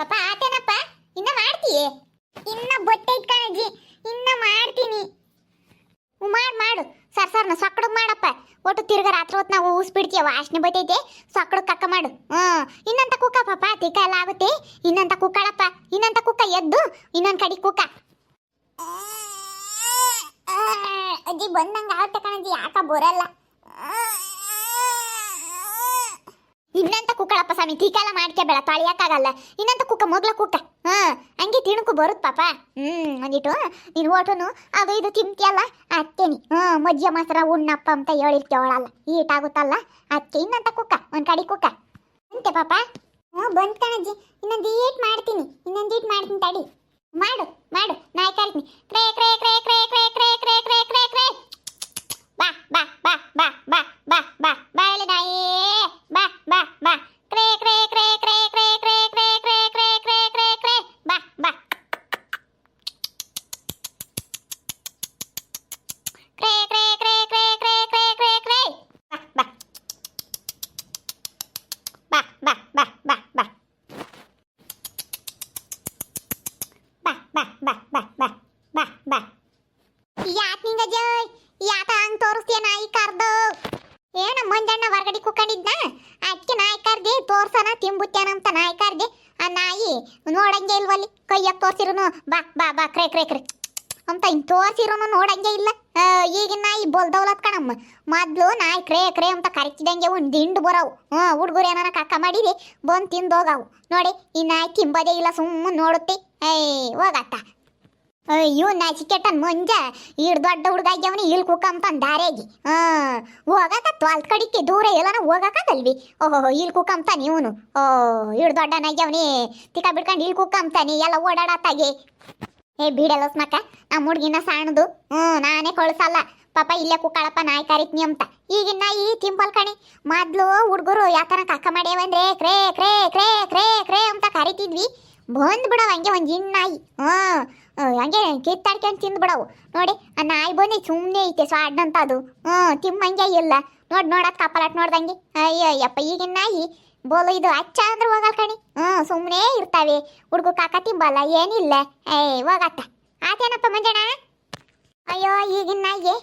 ಪಾಪ ಆತೇನಪ್ಪ? ಇನ್ನ ಮಾಡ್ತೀಯೇ? ಇನ್ನ ಬೊಟ್ಟೆ ಇಟ್ಕಣಜ್ಜಿ ಇನ್ನ ಮಾಡ್ತೀನಿ. ಮಾಡು ಮಾಡು. ಸರ್, ಸರ್ನ ಸಕ್ಕಡಗ್ ಮಾಡಪ್ಪ. ಒಟ್ಟು ತಿರ್ಗ ರಾತ್ರಿ ಹೊತ್ತು ನಾವು ಊಸ್ ಬಿಡ್ತೀಯ ವಾಸನೆ ಬರ್ತೈತೆ ಸಕ್ಕಡಗ್ ಕಕ್ಕ ಮಾಡು. ಹ್ಞೂ ಇನ್ನಂತ ಕುಕ್ಕ ಪಾಪ. ತಿಕ್ಕ ಎಲ್ಲ ಆಗುತ್ತೆ. ಇನ್ನಂತ ಕುಕ್ಕಳಪ್ಪ. ಇನ್ನಂತ ಕುಕ್ಕ ಎದ್ದು, ಇನ್ನೊಂದ್ ಕಡೆ ಕುಕ್ಕ. ಅಜ್ಜಿ ಬಂದಂಗ ಆಗುತ್ತೆ ಕಣಜ್ಜಿ. ಯಾಕ ಬರಲ್ಲ? ಇನ್ನಂತ ಕುಕ್ಕಳಪ್ಪ ಸ್ವಾಮಿ ಟೀಕೆಲ್ಲ ಮಾಡ್ಕೋಬೇಡ ತಾಳಿಯಕ್ಕಾಗಲ್ಲ. ಇನ್ನಂತ ಕುಕ್ಕ ಮೊಗ್ಲ ಕುಕ್ಕ. ಹ್ಮ್ ಹಂಗೆ ತಿಣುಕು ಬರುತ್ತೆ ಪಾಪ. ಹ್ಮ್ ಒಂದಿಟ್ಟು ನೀನು ಓಟನು ಅದು ಇದು ತಿಂತಿಯಲ್ಲ ಅತ್ತೇನಿ ಹ್ಞೂ ಮಜ್ಜೆ ಮೊಸರ ಉಣ್ಣಪ್ಪ ಅಂತ ಹೇಳಿರ್ತೇವಳಲ್ಲ ಈಟಾಗುತ್ತಲ್ಲ ಅದಕ್ಕೆ ಇನ್ನಂತ ಕುಕ್ಕ, ಒಂದ್ ಕಡಿ ಕುಕ್ಕ. ಅಂತೆ ಪಾಪ? ಹ್ಞೂ ಬಂದ್ ಕಣಜ್ಜಿ. ಇನ್ನೊಂದು ಈಟ್ ಮಾಡ್ತೀನಿ. ಇನ್ನೊಂದು ಈಟ್ ಮಾಡ್ತೀನಿ ತಡಿ. ಮಾಡು ಮಾಡು ನಾಯಿ ಕರಿತೀನಿ ಕ್ರೇ ಕ್ರೇ ಕ್ರೇ ಕ್ರೇ ಕ್ರೇ ಕ್ರೇ ಕ್ರೇ ಕ್ರೇ ಕ್ರೇ ಕ್ರೇ. ತಿಂಬುತ್ತೇನಂತ ನಾಯಿ ಕರ್ದೆ ಆ ನಾಯಿ ನೋಡಂಗೆ ಇಲ್ವಲ್ಲಿ ಕೈಯಾಗ ತೋರ್ಸಿರುನು, ಬಾ ಬಾ ಬಾ, ಕ್ರೇ ಕ್ರೇ ಕ್ರೇ. ಅಂತ ಹಿಂಗೆ ತೋರ್ಸಿರುನು ನೋಡಂಗೆ ಇಲ್ಲ. ಈಗಿನ ನಾಯಿ ಬೋಲ್ದವ್ಲತ್ ಕಣಮ್ಮ. ಮೊದ್ಲು ನಾಯಿ ಕ್ರೇ ಕ್ರೇ ಅಂತ ಕರಿತಿದಂಗೆ ಒಂದ್ ದಿಂಡು ಬರೋವು. ಹ್ಞೂ, ಹುಡುಗರು ಏನಾರ ಕಕ್ಕ ಮಾಡಿರಿ ಬಂದು ತಿಂದೋಗವು. ನೋಡಿ, ಈ ನಾಯಿ ತಿಂಬದೇ ಇಲ್ಲ ಸುಮ್ಮನೆ ನೋಡುತ್ತೆ. ಏಯ್, ಹೋಗತ್ತ. ಅಯ್ಯೋ ನಾಚಿಕೆಟನ್ ಮಂಜ. ಈಡ್ ದೊಡ್ಡ ಹುಡುಗ ಆಗ್ಯವನಿ ಇಲ್ಲಿ ಕುಕಂಪನ್ ದಾರೇಗಿ ಹಾ ಹೋಗಾಕ ತ್ವಾಲ್ ಕಡಿಕೆ ದೂರ ಎಲ್ಲನ ಹೋಗಕ್ಕಾಗಲ್ವಿ ಓಹೋ ಇಲ್ಲಿ ಕುಕ್ಕಂತಾನೆ ಇವನು. ಓ ಈಡ್ ದೊಡ್ಡನಾಗ್ಯವನಿ ತಿಕ್ಕ ಬಿಡ್ಕೊಂಡು ಇಲ್ಲಿ ಕುಕ್ಕಂತಾನೆ ಎಲ್ಲ ಓಡಾಡತ್ತಾಗೆ. ಏ ಬೀಡಲ್ಲ ಸ್ಮಕ ನಮ್ಮ ಹುಡುಗಿನ ಸಣ್ಣದು. ಹ್ಞೂ ನಾನೇ ಕಳ್ಸಲ್ಲ. ಪಾಪ ಇಲ್ಲೇ ಕುಕ್ಕಳಪ್ಪ ನಾಯಿ ಕರಿತ್ನಿ ಅಂತ. ಈಗಿನ ಈ ತಿಂಪಲ್ ಕಣಿ. ಮೊದ್ಲು ಹುಡುಗರು ಯಾಕನ ಕಕ್ಕ ಮಾಡ್ಯಾವಂದ್ರೆ ಕ್ರೇ ಕ್ರೇ ಕ್ರೇ ಕ್ರೇ ಕ್ರೇ ಅಂತ ಕರಿತಿದ್ವಿ. ಬಂದ್ ಬಿಡವ ಹಂಗೆ ಒಂದ್ ಜಿನ್ ನಾಯಿ. ಹ್ಮ್ ಅಹ್, ಹಂಗೆ ಕಿತ್ತಾಡ್ಕೊಂಡು ತಿಂದು ಬಿಡವು ನೋಡಿ, ಆ ನಾಯಿ ಬಂದು ಸುಮ್ಮನೆ ಐತೆ ಸ್ವಾಡ್ನಂತ ಅದು ಹ್ಞೂ, ತಿಮ್ಮಂಗೆ ಇಲ್ಲ. ನೋಡಿ ನೋಡತ್ ಕಪ್ಪಲಾಟ್ ನೋಡ್ದಂಗೆ. ಅಯ್ಯೋ ಅಯ್ಯಪ್ಪ ಈಗಿನ ನಾಯಿ ಬೋಲು ಇದು ಅಚ್ಚ ಅಂದ್ರೆ ಹೋಗಲ್ ಕಣಿ. ಹ್ಞೂ ಸುಮ್ಮನೆ ಇರ್ತಾವೆ. ಹುಡುಗ ಕಾಕ ತಿಂಬಲ್ಲ, ಏನಿಲ್ಲ. ಏಯ್, ಹೋಗತ್ತ. ಆತೇನಪ್ಪ ಮಂಜಣ ಅಯ್ಯೋ, ಈಗಿನ ನಾಯಿಗೆ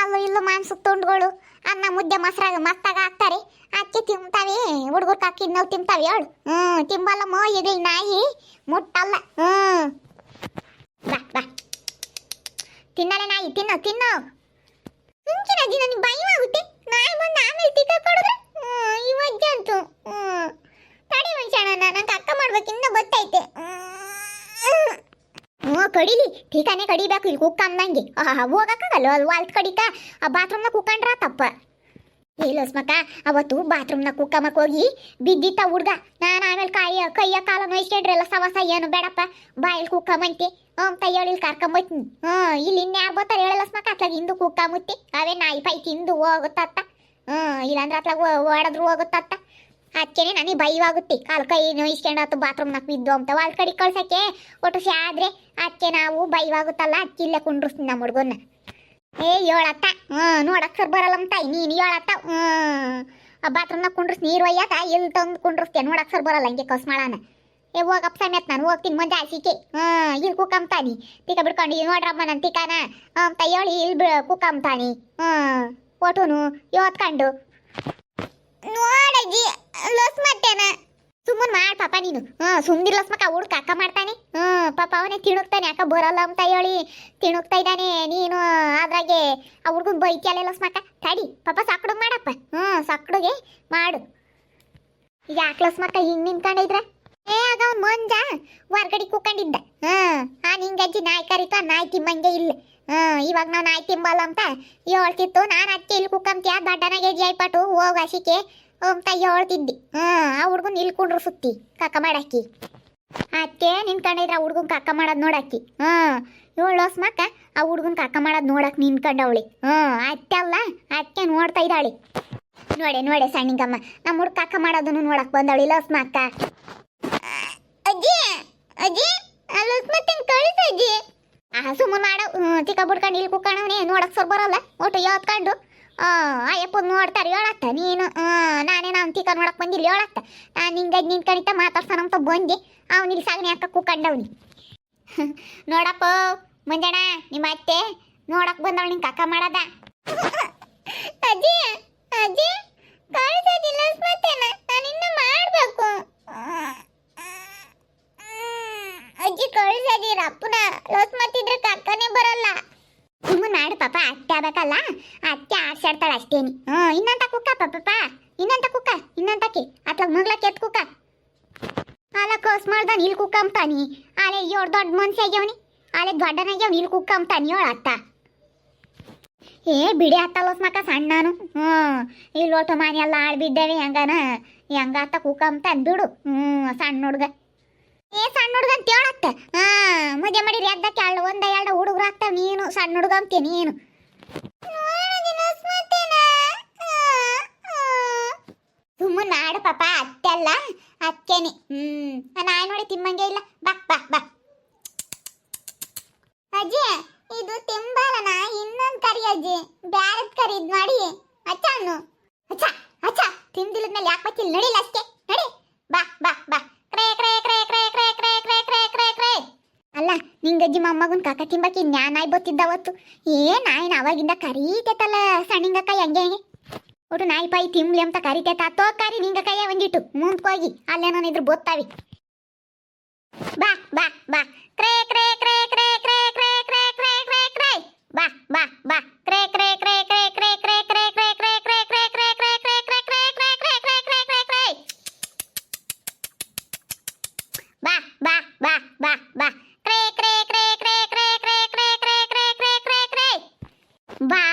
ಅಲ್ಲೂ ಇಲ್ಲೂ ಮಾಂಸದ ತುಂಡುಗಳು. ಅನ್ನ ಮುದ್ದೆ ಮೊಸರಾಗ ಮಸ್ತಾಗ ಹಾಕ್ತಾರೆ. ಅಕ್ಕಿ ತಿಂತಾವೆ, ಹುಡುಗರು ಕಾಕಿ ನಾವು ತಿಂತಾವೆ. ಹೇಳು. ಹ್ಞೂ ತಿಂಬಲ್ಲ ಮೋ ನಾಯಿ ಮುಟ್ಟಲ್ಲ. ಹ್ಞೂ. ಬಾ ಬಾ ತಿನ್ನಲ್ಲ ನಾಯಿ, ತಿನ್ನು ತಿನ್ನು. ಮುಂಚಿನ ದಿನ ನನಗೆ ಭಯವಾಗುತ್ತೆ ನಾಯಿ ಬಂದು ಆಮೇಲೆ ತಿಕ್ಕ ಕೊಡಿದ್ರೆ ಇವತ್ತಂತೂ ತಡಿ ಮನುಷ್ಯಣ ನಂಗೆ ಅಕ್ಕ ಮಾಡ್ಬೇಕಿನ್ನ ಗೊತ್ತೈತೆ ಹ್ಞೂ ಕಡಿಲಿ. ಟೀಕಾನೆ ಕಡಿಬೇಕು, ಇಲ್ಲಿ ಕುಕ್ಕ ಅಂದಂಗೆ. ಹೋಗಕ್ಕಾಗಲ್ಲ ಅಲ್ಲಿ ವಾಲ್ತ್ ಕಡಿಕ ಆ ಬಾತ್ರೂಮ್ನ ಕುಕ್ಕಂಡ್ರ ತಪ್ಪ. ಏಲೋಸ್ಮಕ್ಕ ಅವತ್ತು ಬಾತ್ರೂಮ್ನ ಕುಕ್ಕಮ್ಮಕ್ಕೆ ಹೋಗಿ ಬಿದ್ದಿತ್ತ ಹುಡ್ಗ. ನಾನು ಆಮೇಲೆ ಕಾಯ ಕೈಯ ಕಾಲ ನೋಯ್ಸ್ಕೊಂಡ್ರಲ್ಲ ಸವಸ ಏನು ಬೇಡಪ್ಪ. ಬಾಯಲ್ಲಿ ಕುಕ್ಕಮ್ಮಂತೆ ಅಂತ ಹೇಳಿ ಇಲ್ಲಿ ಕರ್ಕೊಂಬತ್ತೀನಿ ಹ್ಞೂ, ಇಲ್ಲಿ ಇನ್ಯಾರು ಬರ್ತಾರೆ ಹೇಳಲ್ಲಸ್ಮಕ್ಕ ಅತ್ಲಾಗ ಹಿಂದು ಕುಕ್ಕಮ್ಮತ್ತಿ ಅವೇ ನಾಯಿ ಪೈ ತಿಂದು ಹೋಗುತ್ತತ್ತ ಹ್ಞೂ ಇಲ್ಲಾಂದ್ರೆ ಅತ್ಲಾಗ ಓಡಿದ್ರು ಹೋಗುತ್ತತ್ತ ಅದಕ್ಕೇನೆ ನನಗೆ ಭಯವಾಗುತ್ತೆ ಕಾಲು ಕೈ ನೋಯಿಸ್ಕೊಂಡತ್ತು ಬಾತ್ರೂಮ್ನಾಗ ಬಿದ್ದು ಅಂತ. ಅಲ್ಲಿ ಕಡೆ ಕಳ್ಸಕ್ಕೆ ಒಟ್ಟು ಸ್ಯಾದ್ರೆ ಅದಕ್ಕೆ ನಾವು ಭಯವಾಗುತ್ತಲ್ಲ ಅದಕ್ಕೆ ಇಲ್ಲೇ ಕುಂಡ್ರಿಸ್ತೀನಿ ನಮ್ಮ ಹುಡುಗನ್ನ ಏ ಹೇಳತ್ತ ಹ್ಞೂ ನೋಡಕ್ಕೆ ಸರ್ ಬರಲ್ಲ ಅಂತ ನೀನು ಹೇಳತ್ತ ಹ್ಞೂ ಬಾತ್ರೂಮ್ನಾಗ ಕುಂಡ್ರಿಸ್ ನೀರು ಒಯ್ಯತ್ತ ಎಲ್ಲಿ ತಂದು ಕುಂಡ್ರಿಸ್ತೀಯ. ನೋಡಕ್ಕೆ ಸರ್ ಬರಲ್ಲ, ಹಂಗೆ ಕಸ್ ಏ ಹೋಗಪ್ಪ ಸಮೇತ ನಾನು, ಹೋಗ್ತೀನಿ ಮುಂದೆ ಆಸಿಕೆ ಹಾಂ ಇಲ್ಲಿ ಕುಕ್ಕಂತಾನಿ ಟಿಕ ಬಿಡ್ಕೊಂಡು ನೋಡ್ರಮ್ಮ ನನ್ನ ಟಿಕಾನ. ಅಂತ ಹೇಳಿ ಇಲ್ಲಿ ಬಿ ಕುಕ್ಕಂತಾನಿ ಹಾಂ ಒಟುನು ಇವತ್ಕೊಂಡು. ನೋಡಜ್ಜಿ ಲಸ್ ಮಾಡ್ತೇನ. ಸುಮ್ಮನೆ ಮಾಡಿ ಪಾಪ ನೀನು. ಹ್ಞೂ ಲಸ್ ಮಕ್ಕ, ಹುಡ್ಕ ಅಕ್ಕ ಮಾಡ್ತಾನೆ. ಹ್ಞೂ ಪಾಪ ಅವನೇ ತಿಣುಕ್ತಾನೆ, ಅಕ್ಕ ಬರಲ್ಲ ಅಂತ ಹೇಳಿ ತಿಣುಕ್ತಾ ಇದ್ದಾನೆ, ನೀನು ಅದ್ರಾಗೆ ಆ ಹುಡ್ಗನ್ ಬೈತಿಯಲ್ಲ ಲಸ್ ಮಕ್ಕ. ತಡಿ, ಪಾಪ ಸಕ್ಕಡುಗೆ ಮಾಡಪ್ಪ. ಹ್ಞೂ ಸಕ್ಕಡುಗೆ ಮಾಡು. ಯಾಕೆ ಲಸ್ ಮಕ್ಕ ಹಿಂಗೆ ನಿಂತ್ಕೊಂಡಿದ್ರ? ಏ ಆಗ ಮಂಜಾ. ಮಂಜ ಹೊರ್ಗಡೆ ಕೂಕೊಂಡಿದ್ದ. ಹ್ಮ್ ಆ ನಿಂಗಜ್ಜಿ ನಾಯಿ ಕರೀತು ನಾಯಿ ತಿಮ್ಮಂಗೆ ಇಲ್ಲ. ಹಾಂ, ಇವಾಗ ನಾವು ನಾಯಿ ತಿಂಬಲ್ಲ ಅಂತ ಹೇಳ್ತಿತ್ತು. ನಾನು ಅತ್ತೆ ಇಲ್ಲಿ ಕುಕ್ಕಂತೀಯ ದಡ್ಡನಾಗೆ ಜೈಪಟ್ಟು ಹೋಗ ಹಸಿಕೆ ಅಂತ ಹೇಳ್ತಿದ್ದಿ. ಹ್ಞೂ ಆ ಹುಡ್ಗನ್ ಇಲ್ಕೊಂಡ್ರು ಸುತ್ತಿ ಕಕ್ಕ ಮಾಡಾಕಿ ಅತ್ತೆ ನಿನ್ಕೊಂಡಿದ್ರ ಆ ಹುಡ್ಗನ್ ಕಕ್ಕ ಮಾಡೋದು ನೋಡಾಕಿ ಹ್ಞೂ ಏಳು ಮಕ್ಕ ಆ ಹುಡ್ಗನ್ ಕಕ್ಕ ಮಾಡೋದು ನೋಡಕ್ಕೆ ನಿನ್ಕೊಂಡವಳಿ ಹ್ಞೂ ಅತ್ತೆ ಅಲ್ಲ, ಅತ್ತೆ ನೋಡ್ತಾ ಇದ್ದಾಳೆ. ನೋಡೆ ನೋಡೆ ಸಣ್ಣಿಂಗಮ್ಮ. ನಮ್ಮ ಹುಡ್ಗ ಕಕ್ಕ ಮಾಡೋದನ್ನು ನೋಡಕ್ಕೆ ಬಂದವಳಿ ಲೋಸ್ ಮಕ್ಕ. ಅಜ್ಜಿ ಅಜ್ಜಿ ಅಲ್ಲಸ್ ಮತ್ತೆ ಕಳಿಸ ಅಜ್ಜಿ. ಆ, ಸುಮ್ಮನೆ ಮಾಡ. ಚಿಕ್ಕ ಬಿಡ್ಕೊಂಡು ಇಲ್ಲಿ ಕುಕ್ಕಣವನೇ ನೋಡಕ್ ಸರ್ ಬರಲ್ಲ. ಒಟ್ಟು ಯಾವತ್ಕೊಂಡು ಅಯ್ಯಪ್ಪ ನೋಡ್ತಾರೆ, ಹೇಳತ್ತ ನೀನು. ನಾನೇ ನಾನು ಚಿಕ್ಕ ನೋಡಕ್ ಬಂದಿಲ್ಲ, ಹೇಳತ್ತ. ನಾನು ಹಿಂಗೆ ಮಾತಾಡ್ಸೋಣ ಮಾತಾಡ್ತಾನಂತ ಬಂದೆ. ಅವ್ನು ಇಲ್ಲಿ ಸಾಗಣೆ ಹಾಕ ಕುಕ್ಕಂಡವ್ನಿ ನೋಡಪ್ಪ, ಮಂಜಣ್ಣ, ನಿಮ್ಮ ಅತ್ತೆ ನೋಡಕ್ ಬಂದವಳು, ನಿಂಗೆ ಕಕ್ಕ ಮಾಡದ? ಅಜ್ಜಿ ಅಜ್ಜಿ, ಕಳ್ಸೋದಿಲ್ಲ ಮತ್ತೆ ನಾನು ಇನ್ನೂ ಮಾಡಬೇಕು. ಕಳ್ಸದಿರ ಅಪ್ಪನ ಲೋಸ್ ಮತ್ತಿದ್ರೆ ಕಕ್ಕನೇ ಬರಲ್ಲ. ನಿಮ್ಮ ನಾಡು ಪಾಪ ಅತ್ತೆ ಆಗ್ಬೇಕಲ್ಲ, ಅತ್ತೆ ಆಡ್ಸಾಡ್ತಾಳೆ ಅಷ್ಟೇನಿ. ಹ್ಞೂ ಇನ್ನಂತ ಕುಕ್ಕ ಪಾಪ ಇನ್ನಂತ ಕುಕ್ಕ ಇನ್ನಂತಕ್ಕೆ ಅತ್ಲಾಗ ಮಗ್ಲಕ್ಕೆ ಕೆತ್ ಕುಕ್ಕ. ಅಲ್ಲ, ಕೋಸ್ ಮಾಡ್ದಾನ ಇಲ್ಲಿ ಕುಕ್ಕ ಅಂತಾನಿ. ಅಲೆ ಏಳು ದೊಡ್ಡ ಮನ್ಸಿ ಆಗ್ಯವನಿ. ಅಲೆ ದೊಡ್ಡನಾಗ್ಯವನಿ ಇಲ್ಲಿ ಕುಕ್ಕ ಅಂತಾನಿ ಯೋಳ ಅತ್ತ. ಏ, ಬಿಡಿ ಅತ್ತ ಲೋಸ್ ಮಕ್ಕ ಸಣ್ಣ ನಾನು ಹ್ಞೂ ಈ ಲೋಟ ಆಳ್ ಆಳ್ಬಿದ್ದೇವೆ ಹೆಂಗನ? ಹೆಂಗಾತ ಕುಕ್ಕ ಅಂತ ಅಂದ್ಬಿಡು ಹ್ಞೂ, ಸಣ್ಣ ಹುಡ್ಗ. ಏ, ಸಣ್ಣ ಹುಡುಗ ಅಂತ ಹೇಳತ್ತ? ಹಾ ಮದುವೆ ಮಾಡಿರಿ ಅದಕ್ಕೆ ಅಳ್ಳ ಒಂದ ಎರಡು ಹುಡುಗರು ಆಗ್ತಾವ ನೀನು, ಸಣ್ಣ ಹುಡುಗ ಅಂತೀಯ ನೀನು. ಸುಮ್ಮನೆ ನಾಡು ಪಾಪ, ಅತ್ತೆ ಅಲ್ಲ ಅತ್ತೆನಿ ಹ್ಮ್ ನಾಯಿ ನೋಡಿ ತಿಮ್ಮಂಗೆ ಇಲ್ಲ. ಬಾ ಬಾ ಬಾ. ಅಜ್ಜಿ, ಇದು ತಿಂಬಾರನ ಇನ್ನೊಂದ್ ಕರಿ ಅಜ್ಜಿ. ಬ್ಯಾರದ್ ಕರಿ, ಇದ್ ಮಾಡಿ. ಅಚ್ಚ ಅನ್ನು. ಅಚ್ಚ ಅಚ್ಚ, ತಿಂದಿಲ್ಲದ್ಮೇಲೆ ಯಾಕೆ ಬಚ್ಚಿಲ್ಲ ನಡಿಲ್ಲ ಅಷ್ಟೇ. ನಡಿ. ಬಾ ಬಾ ಬಾ. ಕ್ರೇ ಕ್ರೇ ಕ್ರೇ ಕ್ರೇ ಕ್ರೇ ಕ್ರೇ ಕ್ರೇ ಅಲ್ಲ ನಿಂಗಜ್ಜಿ ಮೊಮ್ಮಗನ್ ಕಾಕ ತಿಂಬಕ್ಕೆ ನ್ಯಾ ನಾಯಿ ಬತ್ತಿದ್ದ ಅವತ್ತು ಏ ನಾಯಿನ ಅವಾಗಿಂದ ಕರೀತೈತಲ್ಲ ಸಣ್ಣಿಂಗಕ್ಕ ಹೆಂಗೆ ಹೆಂಗೆ? ಒಟ್ಟು ನಾಯಿ ಪಾಯಿ ತಿಂಬ್ಲಿ ಅಂತ ಕರಿತೈತ? ತೋ ಕರಿ ನಿಂಗ ಕೈಯ ಒಂದಿಟ್ಟು. ಮುಂದ್ಕೋಗಿ. ಅಲ್ಲೇನೋ ಇದ್ರು ಬೋತ್ತಾವಿ. ಬಾ ಬಾ ಬಾ.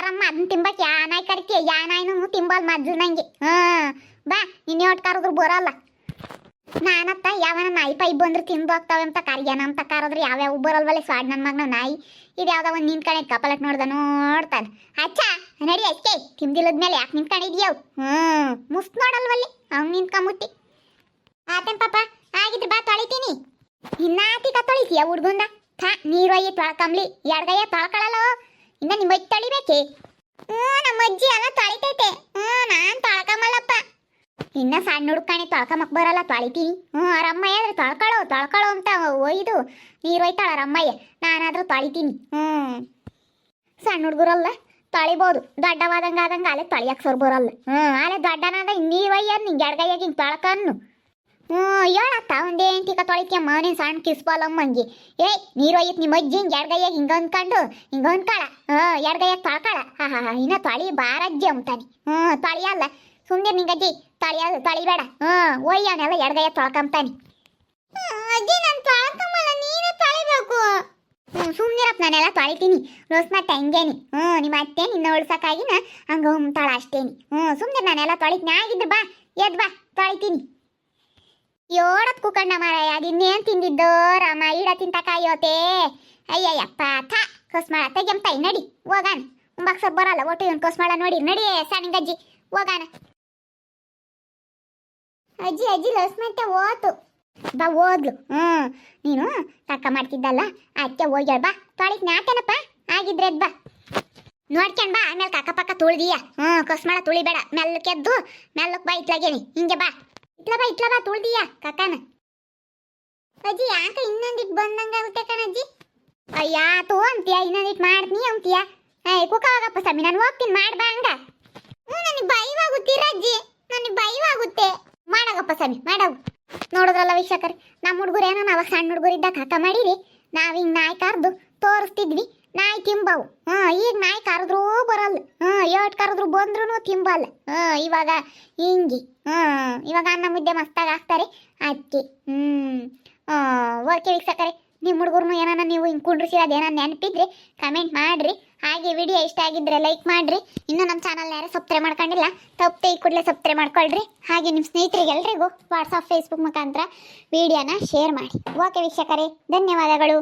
ಬಾರಮ್ಮ ಅದನ್ನ ತಿಂಬಕ್ ಯಾನಾಯ್ ಕರಿತೀಯ ಯಾನಾಯ್ನು ತಿಂಬಲ್ ಮಜ್ಜು ನಂಗೆ ಹಾ, ಬಾ, ನಿನ್ನೆ ಒಟ್ಟು ಕರೆದ್ರು ಬರಲ್ಲ. ನಾನತ್ತ ಯಾವನ ನಾಯಿ ಪೈ ಬಂದ್ರೆ ತಿಂದು ಹೋಗ್ತಾವೆ ಅಂತ ಕರಿಯನ ಅಂತ ಕರೆದ್ರೆ ಯಾವ್ಯಾವ ಬರಲ್ವಲ್ಲ ಸ್ವಾಡ್ ನನ್ನ ಮಗನ ನಾಯಿ. ಇದು ಯಾವ್ದೋ ಒಂದು ನಿಂತ್ಕಣೆ ಕಪಲಕ್ ನೋಡ್ದ ನೋಡ್ತಾನೆ. ಅಚ್ಚ, ನಡಿ ಅಷ್ಟೇ. ತಿಂದಿಲ್ಲದ್ಮೇಲೆ ಯಾಕೆ ನಿಂತ್ಕೊಂಡಿದ್ಯವು ಹ್ಞೂ ಮುಸ್ತ್ ನೋಡಲ್ವಲ್ಲಿ ಅವ್ನು ನಿಂತ್ಕೊಂಬಿಟ್ಟಿ ಆತನ್ ಪಾಪ, ಆಗಿದ್ರೆ ಬಾ ತೊಳಿತೀನಿ. ಇನ್ನಾತಿಕ ತೊಳಿತೀಯ ಹುಡ್ಗುಂದ? ಥಾ ಒಯ್ಯಿ ತೊಳ್ಕಂಬ್ಲಿ ಎಡ್ಗಯ್ಯ ತೊಳ್ಕೊಳಲ್ಲ. ಇನ್ನ ನಿಮ್ಮ ಅಜ್ಜಿ ತೊಳಿಬೇಕೆ? ಹ್ಞೂ, ನಮ್ಮ ಅಜ್ಜಿ ಎಲ್ಲ ತಳಿತೈತೆ. ಹ್ಞೂ, ನಾನು ತಳ್ಕಮಲ್ಲಪ್ಪ. ಇನ್ನ ಸಣ್ಣ ಹುಡ್ಕಣಿ ತೊಳ್ಕಮಕ್ ಬರಲ್ಲ ತೊಳಿತೀನಿ. ಹ್ಞೂ ರಮ್ಮಯ್ಯ ಆದ್ರೆ ತೊಳ್ಕೊಳ್ಳೋ ತೊಳ್ಕೊಳ್ಳೋ ಅಂತ ಒಯ್ದು ನೀರು ಒಯ್ತಾಳ ರಮ್ಮಯ್ಯ ನಾನಾದ್ರೂ ತೊಳಿತೀನಿ. ಹ್ಞೂ. ಸಣ್ಣ ಹುಡುಗರಲ್ಲ, ತೊಳಿಬೋದು. ದೊಡ್ಡವಾದಂಗ ಆದಂಗ ಅಲೆ ತಳಿಯಕ್ಕೆ ಸರ್ ಬರಲ್ಲ ಹ್ಞೂ, ಅಲ್ಲೇ ದೊಡ್ಡನಾದ ನೀರು ಒಯ್ಯ ನಿಂಗೆ ಎಡಗೈಯಾಗಿ ಹಿಂಗೆ ತೊಳ್ಕನ್ನು. ಹೇಳತ್ತ? ಒಂದೇ ಟಿಕ ತೊಳಿತೀಯಮ್ಮ ನೀನು ಸಣ್ಣ ಕಿಸ್ಬಾಲಮ್ಮಂಗೆ. ಏಯ್ ನೀರು ಒಯ್ಯತ್ ನಿಮ್ಮ ಅಜ್ಜಿ ಹಿಂಗೆ ಎಡ್ಗಯ್ಯಾಗ ಹಿಂಗೆ ಅಂದ್ಕೊಂಡು ಹಿಂಗೆ ಅಂದ್ಕೊಳ ಹ್ಞೂ ಎಡ್ಗಯ್ಯಾಗ ತೊಳ್ಕೊಳ. ಹಾ ಹಾ ಹಾ, ಇನ್ನ ತೊಳಿ ಬಾರಜ್ಜಿ ಅಂತಾನೆ ಹ್ಞೂ, ತೊಳಿಯಲ್ಲ. ಸುಮ್ಮನೆ ನಿಂಗಜ್ಜಿ ತೊಳಿಯೋದು ತೊಳಿಬೇಡ. ಹ್ಞೂ ಒಯ್ಯವನೆಲ್ಲ ಎಡ್ಗಯ್ಯ ತೊಳ್ಕೊಂತಾನೆ ಅಜ್ಜಿ, ನಾನು ತೊಳ್ಕೊಂಬಲ್ಲ ನೀನೇ ತೊಳಿಬೇಕು. ಹ್ಞೂ ಸುಮ್ಮನಿರಪ್ಪ ನಾನೆಲ್ಲ ತೊಳಿತೀನಿ. ರೋಸ್ ಮತ್ತೆ ಹಂಗೇನಿ. ಹ್ಞೂ, ನಿಮ್ಮ ಅತ್ತೆ ನಿನ್ನ ಉಳ್ಸೋಕ್ಕಾಗಿನ ಹಂಗೆ ಉಮ್ತಾಳ ಅಷ್ಟೇನಿ. ಹ್ಞೂ ಸುಮ್ಮನೆ ನಾನೆಲ್ಲ ತೊಳಿತೀನಿ. ಆಗಿದ್ದು ಬಾ, ಎದ್ ಬಾ, ತೊಳಿತೀನಿ. ಯೋಡತ್ ಕುಕಣ್ಣ ಮಾರಾಯ? ಅದಿನ್ನೇನ್ ತಿಂದಿದ್ದೋ ರಾಮ ಇಡ ತಿಂತ ಕಾಯೋತೆ? ಅಯ್ಯಯ್ಯಪ್ಪ, ಥಾ, ಕೊಸ್ಮಾಳ ತೆಗೆಂತಾಯಿ ನಡಿ, ಹೋಗಾನ. ಉಂಬಾಕ್ಸ ಬರಲ್ಲ, ಒಟ್ಟು ಇವನ್ ಕೊಸ್ಮಾಳ ನೋಡಿ ನಡಿ ಸಣ್ಣ ಅಜ್ಜಿ, ಹೋಗಾನ. ಅಜ್ಜಿ ಅಜ್ಜಿ ಲಸ್ಮಂತೆ ಓತು. ಬಾ, ಓದ್ಲು. ಹ್ಮ್, ನೀನು ತಕ್ಕ ಮಾಡ್ತಿದ್ದಲ್ಲ ಅತ್ತೆ ಹೋಗ್ಯಾಳ ಬಾ. ತೊಳಿಕ್ ನಾತೇನಪ್ಪ? ಆಗಿದ್ರೆ ಬಾ. ನೋಡ್ಕೊಂಡ್ ಬಾ, ಆಮೇಲೆ ಕಾಕ ಪಕ್ಕ ತುಳಿದಿಯಾ. ಹ್ಮ್, ಕೊಸ್ಮಾಳ ತುಳಿಬೇಡ. ಮೆಲ್ಲಕ್ಕೆದ್ದು ಮೆಲ್ಲಕ್ ಬಾ ಇತ್ಲಾಗೇನಿ ಹಿಂಗೆ ಬಾ. ಇಟ್ಲ ಬಾ ಇಟ್ಲ ಬಾ ಕಕ್ಕನ ಅಜ್ಜಿ, ಯಾಕ ಇನ್ನೊಂದಿಟ್ ಬಂದಂಗಾಗುತ್ತೆ ಕಣಜ್ಜಿ? ಅಯ್ಯ, ತೋ ಅಂತೀಯ, ಇನ್ನೊಂದಿಟ್ ಮಾಡ್ತೀನಿ ಅಂತೀಯ. ಏಯ್ ಕುಕ ಹೋಗಪ್ಪ ಸ್ವಾಮಿ, ನಾನು ಹೋಗ್ತೀನಿ ಮಾಡ್ಬಾ ಹಂಗ ಹ್ಞೂ ನನಗೆ ಭಯವಾಗುತ್ತೀರ ಅಜ್ಜಿ ನನಗೆ ಭಯವಾಗುತ್ತೆ. ಮಾಡಾಗಪ್ಪ ಸ್ವಾಮಿ, ಮಾಡಾಗು. ನೋಡಿದ್ರಲ್ಲ ವೀಕ್ಷಕರೇ, ನಮ್ಮ ಹುಡುಗರು ಏನೋ ಅವಾಗ ಸಣ್ಣ ಹುಡುಗರು ಇದ್ದಾಗ ಹಠ ಮಾಡಿರಿ. ನಾವು ಹಿಂಗೆ ನಾಯಿ ತೋರಿಸ್ತಿದ್ವಿ. ನಾಯಿ ತಿಂಬವು. ಹಾ, ಈಗ ನಾಯಿ ಕರೆದ್ರೂ ಬರಲ್ಲ. ಹಾ ಏಟ್ ಕರೆದ್ರು ಬಂದ್ರೂ ತಿಂಬಲ್ಲ. ಹಾ, ಇವಾಗ ಹಿಂಗಿ. ಹಾ, ಇವಾಗ ಅನ್ನ ಮುದ್ದೆ ಮಸ್ತಾಗಿ ಹಾಕ್ತಾರೆ. ಅಕ್ಕಿ, ಹ್ಮ್. ಓಕೆ ವೀಕ್ಷಕರೇ ನಿಮ್ಮ ಹುಡುಗರ್ನು ಏನಾನ ನೀವು ಹಿಂಗೆ ಕುಂಡ್ರಿಸಿರೋದು ಏನಾನ ನೆನಪಿದ್ರೆ? ಕಮೆಂಟ್ ಮಾಡಿರಿ. ಹಾಗೆ ವಿಡಿಯೋ ಇಷ್ಟ ಆಗಿದ್ರೆ ಲೈಕ್ ಮಾಡಿರಿ. ಇನ್ನೂ ನಮ್ಮ ಚಾನಲ್ ಯಾರು ಸಬ್ಸ್ಕ್ರೈಬ್ ಮಾಡ್ಕೊಂಡಿಲ್ಲ ತಪ್ಪದೆ ಈ ಕೂಡಲೇ ಸಬ್ಸ್ಕ್ರೈಬ್ ಮಾಡ್ಕೊಳ್ರಿ. ಹಾಗೆ ನಿಮ್ಮ ಸ್ನೇಹಿತರಿಗೆ ಎಲ್ರಿಗೂ ವಾಟ್ಸಪ್ ಫೇಸ್ಬುಕ್ ಮುಖಾಂತರ ವಿಡಿಯೋನ ಶೇರ್ ಮಾಡಿ. ಓಕೆ ವೀಕ್ಷಕರೇ, ಧನ್ಯವಾದಗಳು.